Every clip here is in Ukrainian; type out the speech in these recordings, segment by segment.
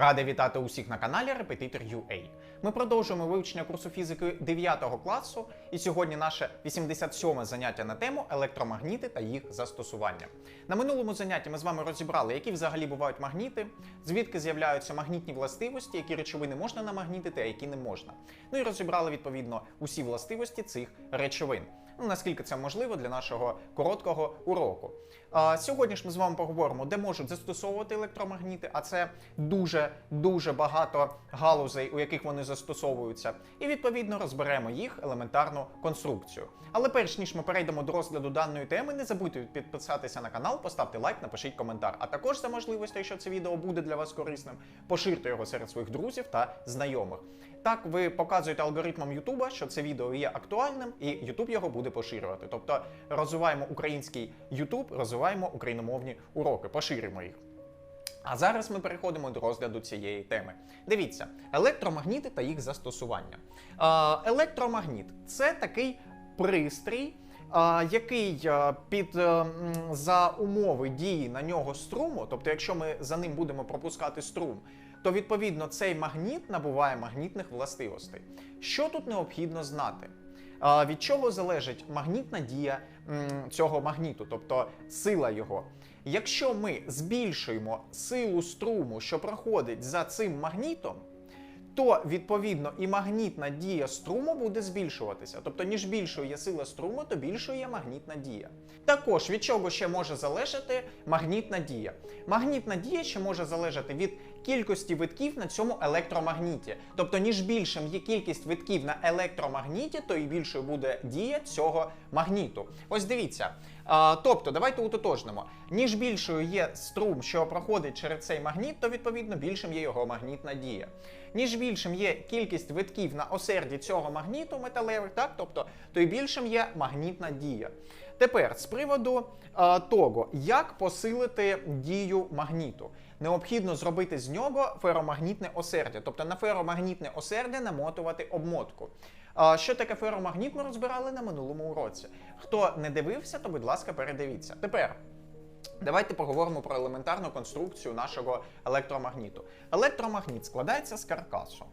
Радий вітати усіх на каналі Репетитор UA. Ми продовжуємо вивчення курсу фізики 9 класу, і сьогодні наше 87 заняття на тему електромагніти та їх застосування. На минулому занятті ми з вами розібрали, які взагалі бувають магніти, звідки з'являються магнітні властивості, які речовини можна намагнітити, а які не можна. Ну і розібрали відповідно усі властивості цих речовин. Ну, наскільки це можливо для нашого короткого уроку. А, сьогодні ж ми з вами поговоримо, де можуть застосовувати електромагніти, а це дуже дуже багато галузей, у яких вони застосовуються, і відповідно розберемо їх елементарну конструкцію. Але перш ніж ми перейдемо до розгляду даної теми, не забудьте підписатися на канал, поставте лайк, напишіть коментар. А також за можливості, якщо це відео буде для вас корисним, поширте його серед своїх друзів та знайомих. Так ви показуєте алгоритмам Ютуба, що це відео є актуальним, і Ютуб його буде поширювати. Тобто розвиваємо український Ютуб, розвиваємо україномовні уроки, поширюємо їх. А зараз ми переходимо до розгляду цієї теми. Дивіться, електромагніти та їх застосування. Е, електромагніт це такий пристрій, е, який е, під за умови дії на нього струму, тобто, якщо ми за ним будемо пропускати струм, то відповідно цей магніт набуває магнітних властивостей. Що тут необхідно знати? Від чого залежить магнітна дія цього магніту, тобто сила його. Якщо ми збільшуємо силу струму, що проходить за цим магнітом, то відповідно і магнітна дія струму буде збільшуватися. Тобто, ніж більшою є сила струму, то більшою є магнітна дія. Також від чого ще може залежати магнітна дія? Магнітна дія ще може залежати від кількості витків на цьому електромагніті. Тобто, ніж більшим є кількість витків на електромагніті, то і більшою буде дія цього магніту. Ось дивіться. Тобто, давайте утотожнимо. Ніж більшою є струм, що проходить через цей магніт, то відповідно більшим є його магнітна дія. Ніж більшим є кількість витків на осерді цього магніту металевих, так, тобто, то і більшим є магнітна дія. Тепер з приводу того, як посилити дію магніту, необхідно зробити з нього феромагнітне осердя, тобто на феромагнітне осердя намотувати обмотку. Що таке феромагніт, ми розбирали на минулому уроці. Хто не дивився, то будь ласка, передивіться. Тепер. Давайте поговоримо про елементарну конструкцію нашого електромагніту. Електромагніт складається з каркасу.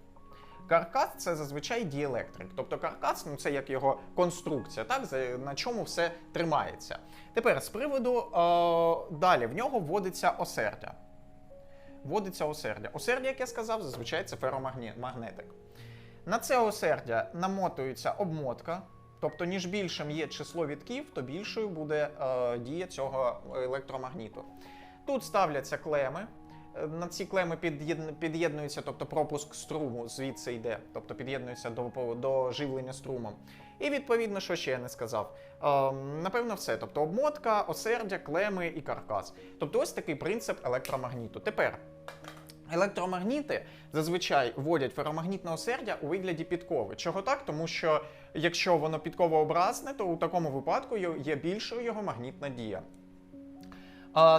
Каркас це зазвичай діелектрик. Тобто каркас ну, це як його конструкція, так, на чому все тримається. Тепер з приводу е, далі в нього вводиться осердя. Вводиться осердя. Осердя, як я сказав, зазвичай це феромагнетик. На це осердя намотується обмотка. Тобто, ніж більшим є число вітків, то більшою буде е, дія цього електромагніту. Тут ставляться клеми. Е, На ці клеми під'єдн- під'єднується, тобто пропуск струму звідси йде, тобто під'єднується до, до живлення струмом. І відповідно, що ще я не сказав. Е, напевно, все. Тобто обмотка, осердя, клеми і каркас. Тобто, ось такий принцип електромагніту. Тепер. Електромагніти зазвичай вводять феромагнітне осердя у вигляді підкови. Чого так? Тому що якщо воно підковообразне, то у такому випадку є більшою його магнітна дія.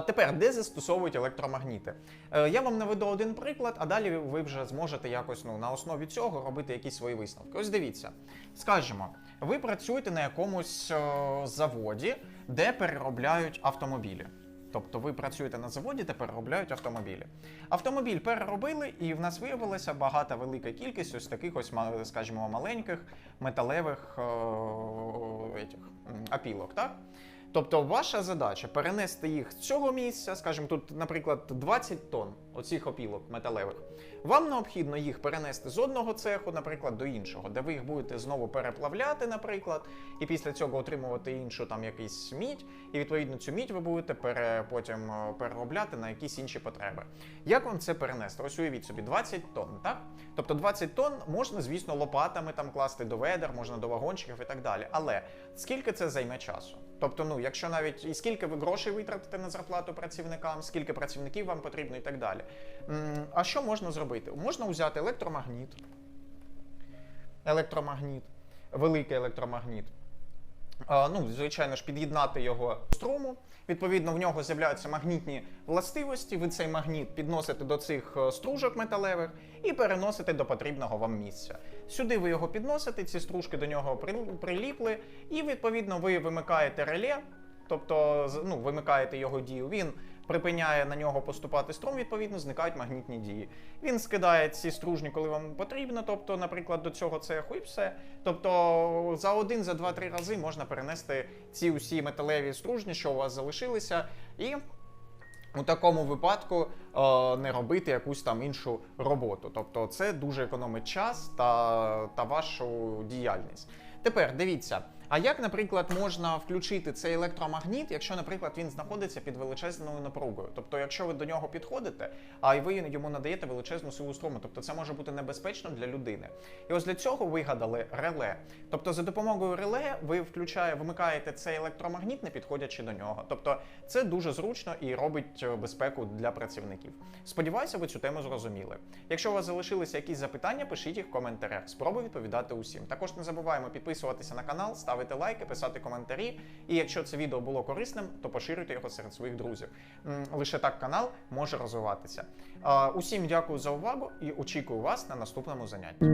Тепер, де застосовують електромагніти? Е, я вам наведу один приклад, а далі ви вже зможете якось ну, на основі цього робити якісь свої висновки. Ось дивіться, скажімо, ви працюєте на якомусь е, заводі, де переробляють автомобілі. Тобто ви працюєте на заводі, де переробляють автомобілі. Автомобіль переробили, і в нас виявилася багата велика кількість ось таких ось, скажімо, маленьких металевих е, етіх, м, опілок. Так? Тобто, ваша задача перенести їх з цього місця, скажімо, тут, наприклад, 20 тонн оцих опілок металевих. Вам необхідно їх перенести з одного цеху, наприклад, до іншого, де ви їх будете знову переплавляти, наприклад, і після цього отримувати іншу там якийсь мідь, і відповідно цю мідь ви будете пере, потім е, переробляти на якісь інші потреби. Як вам це перенести? Ось уявіть собі 20 тонн, так? Тобто 20 тонн можна, звісно, лопатами там класти до ведер, можна до вагончиків і так далі. Але скільки це займе часу? Тобто, ну, якщо навіть і скільки ви грошей витратите на зарплату працівникам, скільки працівників вам потрібно і так далі. А що можна зробити? Можна взяти електромагніт, електромагніт, великий електромагніт. Ну, звичайно ж, під'єднати його до струму. Відповідно, в нього з'являються магнітні властивості. Ви цей магніт підносите до цих е, стружок металевих і переносите до потрібного вам місця. Сюди ви його підносите, ці стружки до нього приліпли, і відповідно ви вимикаєте реле, тобто ну, вимикаєте його дію. Він припиняє на нього поступати струм, відповідно, зникають магнітні дії. Він скидає ці стружні, коли вам потрібно, тобто, наприклад, до цього цеху і все. Тобто за один, за два-три рази можна перенести ці усі металеві стружні, що у вас залишилися, і у такому випадку е, не робити якусь там іншу роботу. Тобто це дуже економить час та, та вашу діяльність. Тепер дивіться. А як, наприклад, можна включити цей електромагніт, якщо, наприклад, він знаходиться під величезною напругою? Тобто, якщо ви до нього підходите, а й ви йому надаєте величезну силу струму, тобто це може бути небезпечно для людини. І ось для цього вигадали реле. Тобто, за допомогою реле ви включає, вмикаєте цей електромагніт, не підходячи до нього. Тобто, це дуже зручно і робить е, безпеку для працівників. Сподіваюся, ви цю тему зрозуміли. Якщо у вас залишилися якісь запитання, пишіть їх в коментарях. Спробую відповідати усім. Також не забуваємо підписуватися на канал, ставити лайки, писати коментарі. І якщо це відео було корисним, то поширюйте його серед своїх друзів. Лише так канал може розвиватися. Усім дякую за увагу і очікую вас на наступному занятті.